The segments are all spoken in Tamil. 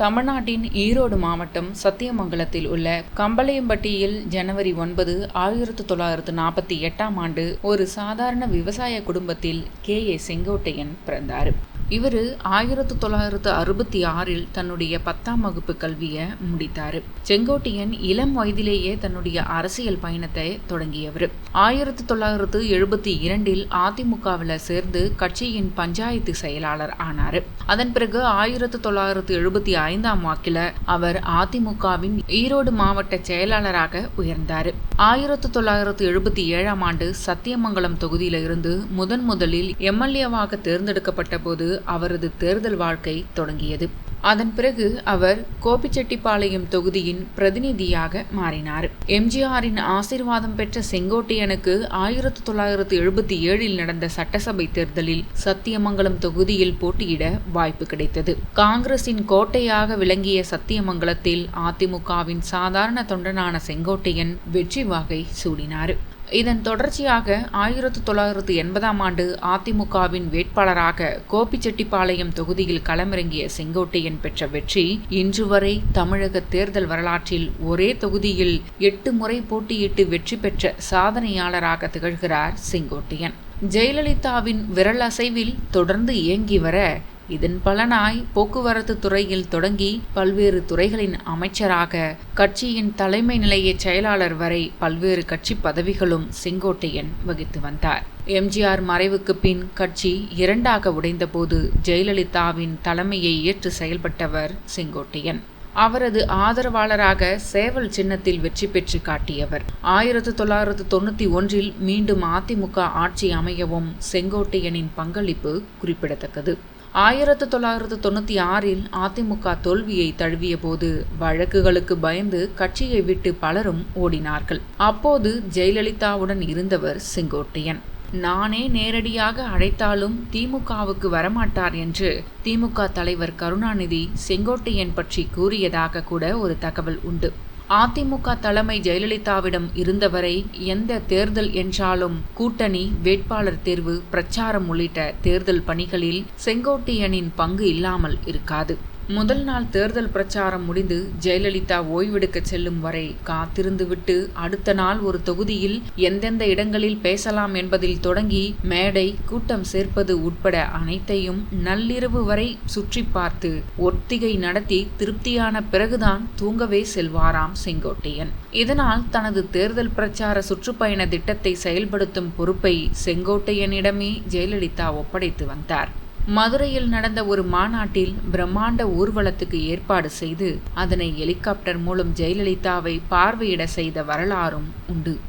தமிழ்நாட்டின் ஈரோடு மாவட்டம் சத்தியமங்கலத்தில் உள்ள கம்பளையம்பட்டியில் ஜனவரி ஒன்பது ஆயிரத்து தொள்ளாயிரத்து நாற்பத்தி எட்டாம் ஆண்டு ஒரு சாதாரண விவசாய குடும்பத்தில் கே ஏ செங்கோட்டையன் பிறந்தார். இவர் ஆயிரத்து தொள்ளாயிரத்து அறுபத்தி ஆறில் தன்னுடைய பத்தாம் வகுப்பு கல்வியை முடித்தார். செங்கோட்டையன் இளம் வயதிலேயே தன்னுடைய அரசியல் பயணத்தை தொடங்கியவர். ஆயிரத்து தொள்ளாயிரத்து எழுபத்தி இரண்டில் அதிமுகவில் சேர்ந்து கட்சியின் பஞ்சாயத்து செயலாளர் ஆனார். அதன் பிறகு ஆயிரத்து தொள்ளாயிரத்து எழுபத்தி ஐந்தாம் வாக்கில் அவர் அதிமுகவின் ஈரோடு மாவட்ட செயலாளராக உயர்ந்தார். ஆயிரத்து தொள்ளாயிரத்து எழுபத்தி ஏழாம் ஆண்டு சத்தியமங்கலம் தொகுதியில இருந்து முதன் முதலில் எம்எல்ஏவாக தேர்ந்தெடுக்கப்பட்ட போது அவரது தேர்தல் வாழ்க்கை தொடங்கியது. அதன் பிறகு அவர் கோபிச்செட்டிப்பாளையம் தொகுதியின் பிரதிநிதியாக மாறினார். எம்ஜிஆரின் ஆசிர்வாதம் பெற்ற செங்கோட்டையனுக்கு ஆயிரத்தி தொள்ளாயிரத்தி எழுபத்தி ஏழில் நடந்த சட்டசபை தேர்தலில் சத்தியமங்கலம் தொகுதியில் போட்டியிட வாய்ப்பு கிடைத்தது. காங்கிரசின் கோட்டையாக விளங்கிய சத்தியமங்கலத்தில் அதிமுகவின் சாதாரண தொண்டனான செங்கோட்டையன் வெற்றி வாகை சூடினார். இதன் தொடர்ச்சியாக ஆயிரத்தி தொள்ளாயிரத்து எண்பதாம் ஆண்டு அதிமுகவின் வேட்பாளராக கோபிச்செட்டிப்பாளையம் தொகுதியில் களமிறங்கிய செங்கோட்டையன் பெற்ற வெற்றி இன்று வரை தமிழக தேர்தல் வரலாற்றில் ஒரே தொகுதியில் எட்டு முறை போட்டியிட்டு வெற்றி பெற்ற சாதனையாளராக திகழ்கிறார் செங்கோட்டையன். ஜெயலலிதாவின் விரல் அசைவில் தொடர்ந்து இயங்கி வர இதன் பலனாய் போக்குவரத்து துறையில் தொடங்கி பல்வேறு துறைகளின் அமைச்சராக கட்சியின் தலைமை நிலைய செயலாளர் வரை பல்வேறு கட்சி பதவிகளும் செங்கோட்டையன் வகித்து வந்தார். எம்ஜிஆர் மறைவுக்கு பின் கட்சி இரண்டாக உடைந்தபோது ஜெயலலிதாவின் தலைமையை ஏற்று செயல்பட்டவர் செங்கோட்டையன். அவரது ஆதரவாளராக சேவல் சின்னத்தில் வெற்றி பெற்று காட்டியவர். ஆயிரத்தி தொள்ளாயிரத்து தொண்ணூத்தி ஒன்றில் மீண்டும் அதிமுக ஆட்சி அமையவும் செங்கோட்டையனின் பங்களிப்பு குறிப்பிடத்தக்கது. ஆயிரத்து தொள்ளாயிரத்து தொண்ணூற்றி ஆறில் அதிமுக தோல்வியை தழுவிய போது வழக்குகளுக்கு பயந்து கட்சியை விட்டு பலரும் ஓடினார்கள். அப்போது ஜெயலலிதாவுடன் இருந்தவர் செங்கோட்டையன். நானே நேரடியாக அழைத்தாலும் திமுகவுக்கு வரமாட்டார் என்று திமுக தலைவர் கருணாநிதி செங்கோட்டையன் பற்றி கூறியதாக கூட ஒரு தகவல் உண்டு. அதிமுக தலைமை ஜெயலலிதாவிடம் இருந்தவரை எந்த தேர்தல் என்றாலும் கூட்டணி வேட்பாளர் தேர்வு பிரச்சாரம் உள்ளிட்ட தேர்தல் பணிகளில் செங்கோட்டையனின் பங்கு இல்லாமல் இருக்காது. முதல் நாள் தேர்தல் பிரச்சாரம் முடிந்து ஜெயலலிதா ஓய்வெடுக்க செல்லும் வரை காத்திருந்துவிட்டு அடுத்த நாள் ஒரு தொகுதியில் எந்தெந்த இடங்களில் பேசலாம் என்பதில் தொடங்கி மேடை கூட்டம் சேர்ப்பது உட்பட அனைத்தையும் நள்ளிரவு வரை சுற்றி பார்த்து ஒத்திகை நடத்தி திருப்தியான பிறகுதான் தூங்கவே செல்வாராம் செங்கோட்டையன். இதனால் தனது தேர்தல் பிரச்சார சுற்றுப்பயண திட்டத்தை செயல்படுத்தும் பொறுப்பை செங்கோட்டையனிடமே ஜெயலலிதா ஒப்படைத்து வந்தார். மதுரையில் நடந்த ஒரு மாநாட்டில் பிரம்மாண்ட ஊர்வலத்துக்கு ஏற்பாடு செய்து அதனை ஹெலிகாப்டர் மூலம் ஜெயலலிதாவை பார்வையிட செய்த வரலாறும் உண்டு.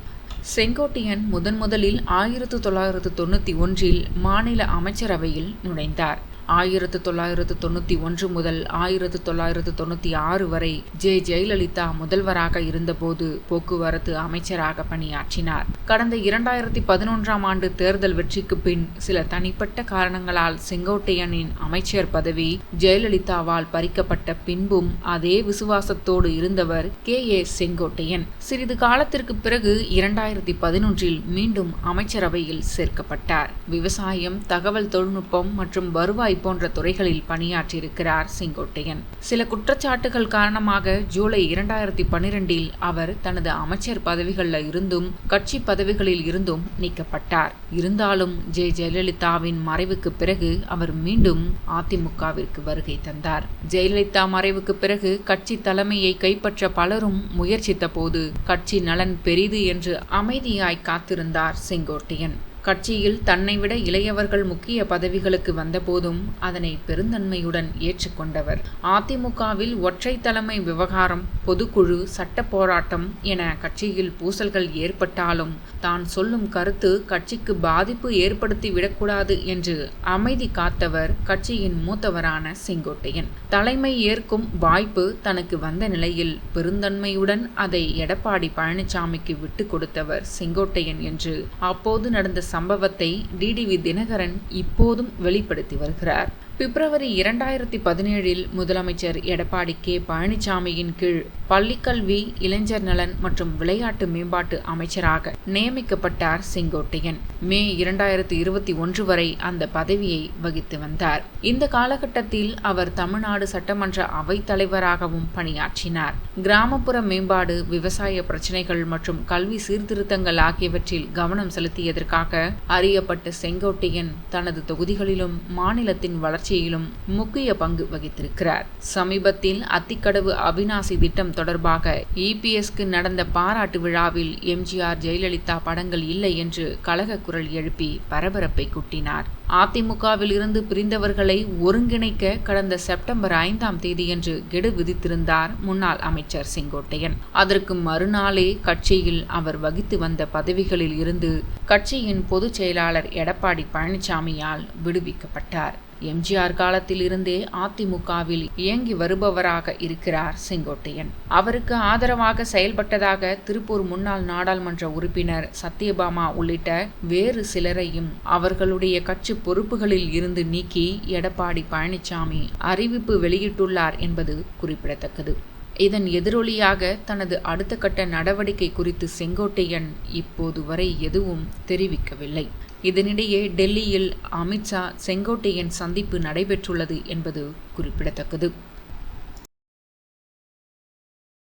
செங்கோட்டையன் முதன் முதலில் ஆயிரத்து தொள்ளாயிரத்து தொண்ணூற்றி ஒன்றில் மாநில அமைச்சரவையில் நுழைந்தார். ஆயிரத்து தொள்ளாயிரத்து தொண்ணூற்றி ஒன்று முதல் ஆயிரத்து தொள்ளாயிரத்து தொண்ணூற்றி ஆறு வரை ஜே. ஜெயலலிதா முதல்வராக இருந்தபோது போக்குவரத்து அமைச்சராக பணியாற்றினார். கடந்த இரண்டாயிரத்தி பதினொன்றாம் ஆண்டு தேர்தல் வெற்றிக்கு பின் சில தனிப்பட்ட காரணங்களால் செங்கோட்டையனின் அமைச்சர் பதவி ஜெயலலிதாவால் பறிக்கப்பட்ட பின்பும் அதே விசுவாசத்தோடு இருந்தவர் கே. ஏ. செங்கோட்டையன். சிறிது காலத்திற்கு பிறகு இரண்டாயிரத்தி பதினொன்றில் மீண்டும் அமைச்சரவையில் சேர்க்கப்பட்டார். விவசாயம் தகவல் தொழில்நுட்பம் மற்றும் வருவாய் போன்ற துறைகளில் பணியாற்றியிருக்கிறார் செங்கோட்டையன். சில குற்றச்சாட்டுகள் காரணமாக ஜூலை இரண்டாயிரத்தி பனிரெண்டில் அவர் தனது அமைச்சர் பதவிகளில் இருந்தும் கட்சி பதவிகளில் இருந்தும் நீக்கப்பட்டார். இருந்தாலும் ஜெ. ஜெயலலிதாவின் மறைவுக்கு பிறகு அவர் மீண்டும் அதிமுகவிற்கு வருகை தந்தார். ஜெயலலிதா மறைவுக்கு பிறகு கட்சி தலைமையை கைப்பற்ற பலரும் முயற்சித்த போது கட்சி நலன் பெரிது என்று அமைதியாய் காத்திருந்தார் செங்கோட்டையன். கட்சியில் தன்னை விட இளையவர்கள் முக்கிய பதவிகளுக்கு வந்தபோதும் அதனை பெருந்தன்மையுடன் ஏற்றுக்கொண்டவர். அதிமுகவில் ஒற்றை தலைமை விவகாரம் பொதுக்குழு சட்ட போராட்டம் என கட்சியில் பூசல்கள் ஏற்பட்டாலும் தான் சொல்லும் கருத்து கட்சிக்கு பாதிப்பு ஏற்படுத்தி விடக்கூடாது என்று அமைதி காத்தவர் கட்சியின் மூத்தவரான செங்கோட்டையன். தலைமை ஏற்கும் வாய்ப்பு தனக்கு வந்த நிலையில் பெருந்தன்மையுடன் அதை எடப்பாடி பழனிசாமிக்கு விட்டு கொடுத்தவர் செங்கோட்டையன் என்று அப்போது நடந்த சம்பவத்தை டிடிவி தினகரன் இப்போதும் வெளிப்படுத்தி வருகிறார். பிப்ரவரி இரண்டாயிரத்தி பதினேழில் முதலமைச்சர் எடப்பாடி கே. பழனிசாமியின் கீழ் பள்ளிக்கல்வி இளைஞர் நலன் மற்றும் விளையாட்டு மேம்பாட்டு அமைச்சராக நியமிக்கப்பட்டார் செங்கோட்டையன். மே இரண்டாயிரத்தி இருபத்தி ஒன்று வரை அந்த பதவியை வகித்து வந்தார். இந்த காலகட்டத்தில் அவர் தமிழ்நாடு சட்டமன்ற அவைத் தலைவராகவும் பணியாற்றினார். கிராமப்புற மேம்பாடு விவசாய பிரச்சினைகள் மற்றும் கல்வி சீர்திருத்தங்கள் ஆகியவற்றில் கவனம் செலுத்தியதற்காக அறியப்பட்ட செங்கோட்டையன் தனது தொகுதிகளிலும் மாநிலத்தின் வளர்ச்சி வளர்ச்சியிலும் முக்கிய பங்கு வகித்திருக்கிறார். சமீபத்தில் அத்திக்கடவு அவினாசி திட்டம் தொடர்பாக இபிஎஸ்க்கு நடந்த பாராட்டு விழாவில் எம்ஜிஆர் ஜெயலலிதா படங்கள் இல்லை என்று கழக குரல் எழுப்பி பரபரப்பை கூட்டினார். அதிமுகவில் இருந்து பிரிந்தவர்களை ஒருங்கிணைக்க கடந்த செப்டம்பர் ஐந்தாம் தேதியன்று கெடு விதித்திருந்தார் முன்னாள் அமைச்சர் செங்கோட்டையன். அதற்கு மறுநாளே கட்சியில் அவர் வகித்து வந்த பதவிகளில் இருந்து கட்சியின் பொதுச் செயலாளர் எடப்பாடி பழனிசாமியால் விடுவிக்கப்பட்டார். எம்ஜிஆர் காலத்தில் இருந்தே அதிமுகவில் இயங்கி வருபவராக இருக்கிறார் செங்கோட்டையன். அவருக்கு ஆதரவாக செயல்பட்டதாக திருப்பூர் முன்னாள் நாடாளுமன்ற உறுப்பினர் சத்யபாமா உள்ளிட்ட வேறு சிலரையும் அவர்களுடைய கட்சி பொறுப்புகளில் இருந்து நீக்கி எடப்பாடி பழனிசாமி அறிவிப்பு வெளியிட்டுள்ளார் என்பது குறிப்பிடத்தக்கது. இதன் எதிரொலியாக தனது அடுத்த கட்ட நடவடிக்கை குறித்து செங்கோட்டையன் இப்போது வரை எதுவும் தெரிவிக்கவில்லை. இதனிடையே டெல்லியில் அமித்ஷா செங்கோட்டையன் சந்திப்பு நடைபெற்றுள்ளது என்பது குறிப்பிடத்தக்கது.